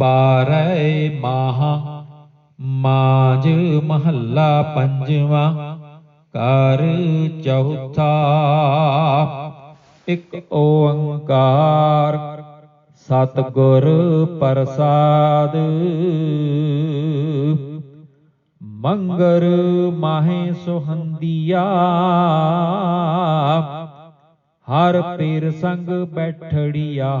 ਬਾਰੈ ਮਾਹਾ, ਮਾਜ ਮਹੱਲਾ ਪੰਜਵਾ, ਕਰ ਚੌਥਾ। ਇੱਕ ਓੰਕਾਰ ਸਤਿਗੁਰ ਪ੍ਰਸਾਦ। ਮੰਗਰ ਮਾਹੇ ਸੁਹੰਦੀਆ। ਹਰ ਪੀਰ ਸੰਗ ਬੈਠੜੀਆ।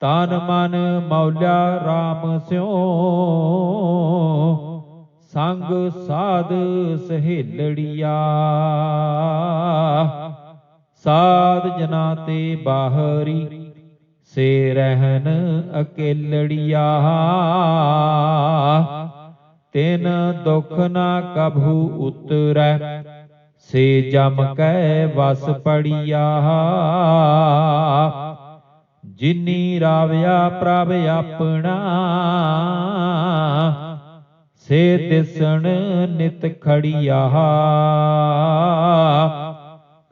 ਤਨ ਮਨ ਮੌਲਿਆ RAM ਸਿਓ ਸੰਗ ਸਾਧ ਸਹੇਲੜੀਆ। ਸਾਧ ਜਨਾ ਤੇ ਬਾਹਰੀ ਸੇ ਰਹਿਨ ਅਕੇਲੜੀਆ। ਤਿਨ ਦੁਖ ਨਾ ਕਭੂ ਉਤਰੈ, ਸੇ ਜਮ ਕੈ ਵਸ ਪੜੀਆ। ਜਿਨੀ ਰਾਵਿਆ ਪ੍ਰਭ ਆਪਣਾ, ਸੇ ਦਿਸਣ ਨਿਤ ਖੜੀਆ।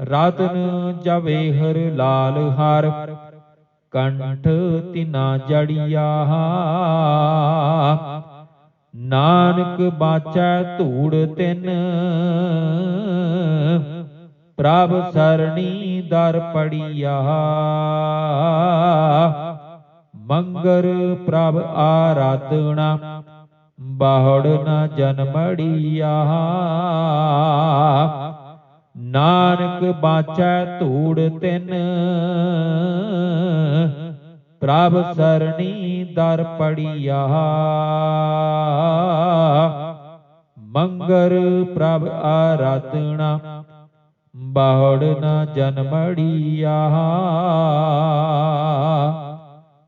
ਰਤਨ ਜਵੇਹਰ ਲਾਲ ਹਰ, ਕੰਠ ਤਿਨਾ ਜੜੀਆ। ਨਾਨਕ ਬਾਚੈ ਧੂੜ ਤਿਨ ਪ੍ਰਭ ਸਰਣੀ ਦਰ ਪੜੀਆ। ਮੰਗਰ ਪ੍ਰਭ ਆਰਾਧਣਾ ਬਾਹੜ ਨਾ ਜਨਮੜੀਆ। ਨਾਨਕ ਬਾਚੈ ਧੂੜ ਤਿਨ, ਪ੍ਰਭ ਸਰਣੀ ਦਰ ਪੜੀਆ। ਮੰਗਰ ਪ੍ਰਭ ਆਰਾਧਣਾ ਬਾਹੜ ਜਨਮੜੀ ਜਨਮੜੀਆ।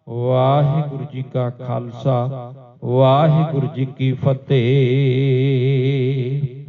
ਵਾਹਿਗੁਰੂ ਜੀ ਕਾ ਖਾਲਸਾ ਵਾਹਿਗੁਰੂ ਜੀ ਕੀ ਫਤਿਹ।